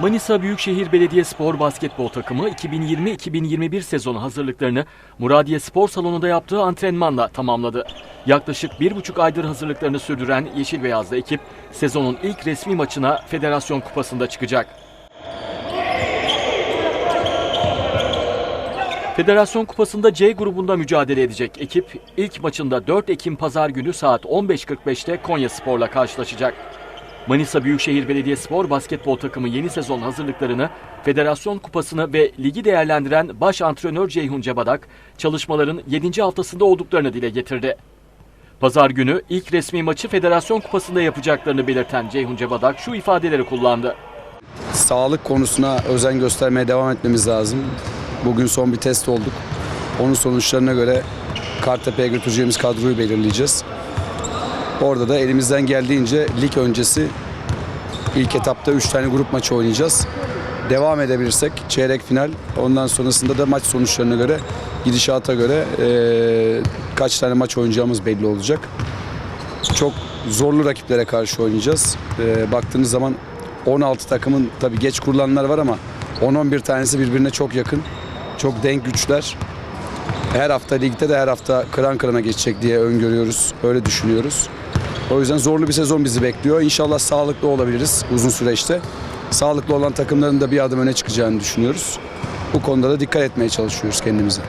Manisa Büyükşehir Belediyespor basketbol takımı 2020-2021 sezonu hazırlıklarını Muradiye Spor Salonu'nda yaptığı antrenmanla tamamladı. Yaklaşık bir buçuk aydır hazırlıklarını sürdüren Yeşil Beyazlı ekip sezonun ilk resmi maçına Federasyon Kupası'nda çıkacak. Federasyon Kupası'nda C grubunda mücadele edecek ekip ilk maçında 4 Ekim Pazar günü saat 15.45'te Konya Spor'la karşılaşacak. Manisa Büyükşehir Belediyespor basketbol takımı yeni sezon hazırlıklarını, Federasyon Kupası'nı ve ligi değerlendiren baş antrenör Ceyhun Cebadak, çalışmaların 7. haftasında olduklarını dile getirdi. Pazar günü ilk resmi maçı Federasyon Kupası'nda yapacaklarını belirten Ceyhun Cebadak şu ifadeleri kullandı. Sağlık konusuna özen göstermeye devam etmemiz lazım. Bugün son bir test olduk. Onun sonuçlarına göre Kartepe'ye götüreceğimiz kadroyu belirleyeceğiz. Orada da elimizden geldiğince lig öncesi ilk etapta 3 tane grup maçı oynayacağız. Devam edebilirsek çeyrek final ondan sonrasında da maç sonuçlarına göre gidişata göre eee, kaç tane maç oynayacağımız belli olacak. Çok zorlu rakiplere karşı oynayacağız. Eee, baktığınız zaman 16 takımın tabii geç kurulanlar var ama 10-11 tanesi birbirine çok yakın. Çok denk güçler. Her hafta ligde de her hafta kıran kırana geçecek diye öngörüyoruz. Öyle düşünüyoruz. O yüzden zorlu bir sezon bizi bekliyor. İnşallah sağlıklı olabiliriz uzun süreçte. Sağlıklı olan takımların da bir adım öne çıkacağını düşünüyoruz. Bu konuda da dikkat etmeye çalışıyoruz kendimize.